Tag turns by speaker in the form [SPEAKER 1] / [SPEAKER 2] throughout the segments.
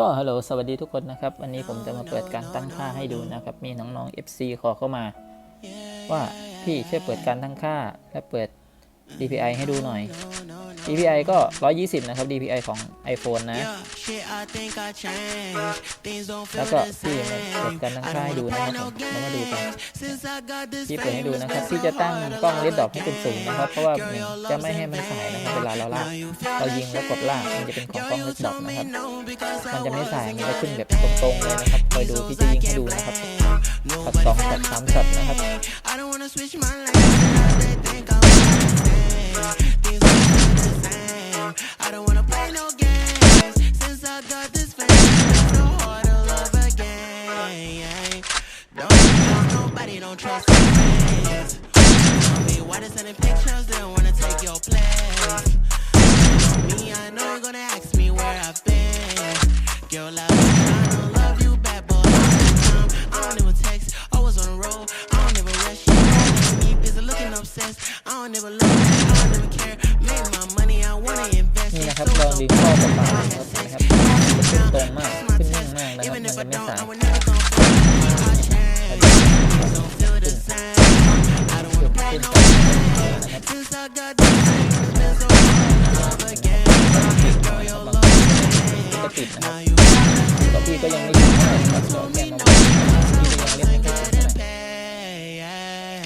[SPEAKER 1] ก็ฮัลโหลสวัสดีทุกคนนะครับ วันนี้ผมจะมาเปิดการตั้งค่าให้ดูนะครับ มีน้องๆ FC ขอเข้ามา ว่าพี่ช่วยเปิดการตั้งค่าและเปิด DPI ให้ดูหน่อย DPI ก็ 120 นะครับ DPI ของ iPhone นะ แล้วก็พี่มาเปิดการตั้งค่าให้ดูนะครับผมแล้วมาดูกันพี่เปิดให้ดูนะครับพี่จะตั้งกล้องเลดดอปให้เป็นศูนย์นะครับ เพราะว่าหนึ่งจะไม่ให้มันสายนะครับเวลาเราลากเรายิงแล้วกดลากมันจะเป็นของกล้องเลดดอปนะครับ มันจะไม่สายมันจะขึ้นแบบตรงๆเลยนะครับคอยดูพี่จะยิงให้ดูนะครับช็อตสองช็อตสามช็อตนะครับ
[SPEAKER 2] trust my friends. Tell me why they sending pictures, they don't wanna take your place. Me, I know you're gonna ask me where I've been. Girl, I've been trying to love you back, but all the time I don't even text. Always on the road, I don't ever rush. You know me busy looking obsessed. I don't ever look, I don't even care. Make my money, I wanna invest.
[SPEAKER 1] นี่
[SPEAKER 2] it.
[SPEAKER 1] นะครับ
[SPEAKER 2] So
[SPEAKER 1] ลอง
[SPEAKER 2] so
[SPEAKER 1] ดึงข้อเปล่าๆนะครับนะครับจะขึ้นตรงมากขึ้นนิ่งมากนะครับ
[SPEAKER 2] Even
[SPEAKER 1] มัน
[SPEAKER 2] if
[SPEAKER 1] จะ
[SPEAKER 2] I
[SPEAKER 1] ไม่
[SPEAKER 2] don't,
[SPEAKER 1] สา จะติดนะครับ
[SPEAKER 2] Now you
[SPEAKER 1] แต่พี่ก็ยังไม่ถึงเท่าไหร่นะครับเดี๋ยวแกมาบอกพี่ยังเล่นไม่ค่อยถึงเท่าไหร่
[SPEAKER 2] pay. yeah.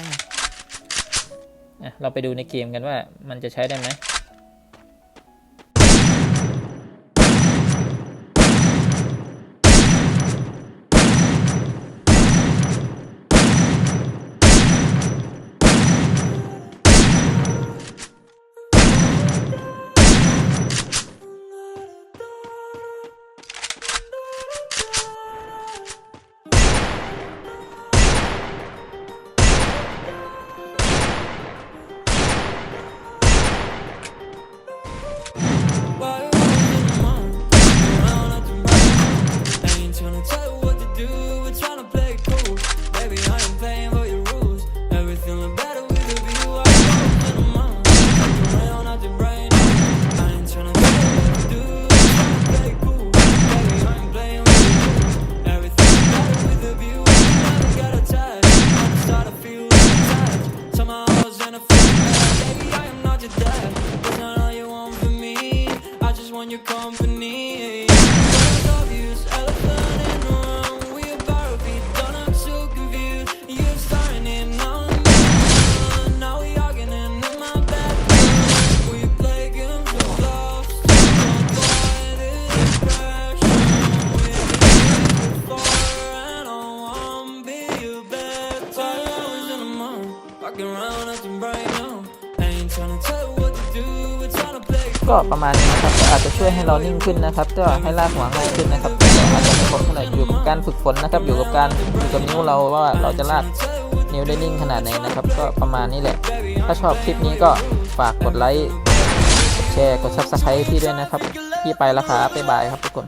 [SPEAKER 1] อะเราไปดูในเกมกันว่ามันจะใช้ได้ไหม
[SPEAKER 3] on your company.
[SPEAKER 1] ก็ประมาณนี้นะครับก็อาจจะช่วยให้เรานิ่งขึ้นนะครับก็ให้ลากหัวง่ายขึ้นนะครับอาจจะไม่ครบเท่าไหร่อยู่กับการฝึกฝนนะครับ อยู่กับการอยู่กับนิ้วเราว่าเราจะลากนิ้วได้นิ่งขนาดไหนนะครับ ก็ประมาณนี้แหละ ถ้าชอบคลิปนี้ก็ฝากกดไลค์กดแชร์กด subscribe พี่ด้วยนะครับพี่ไปแล้วครับบ๊ายบายครับทุกคน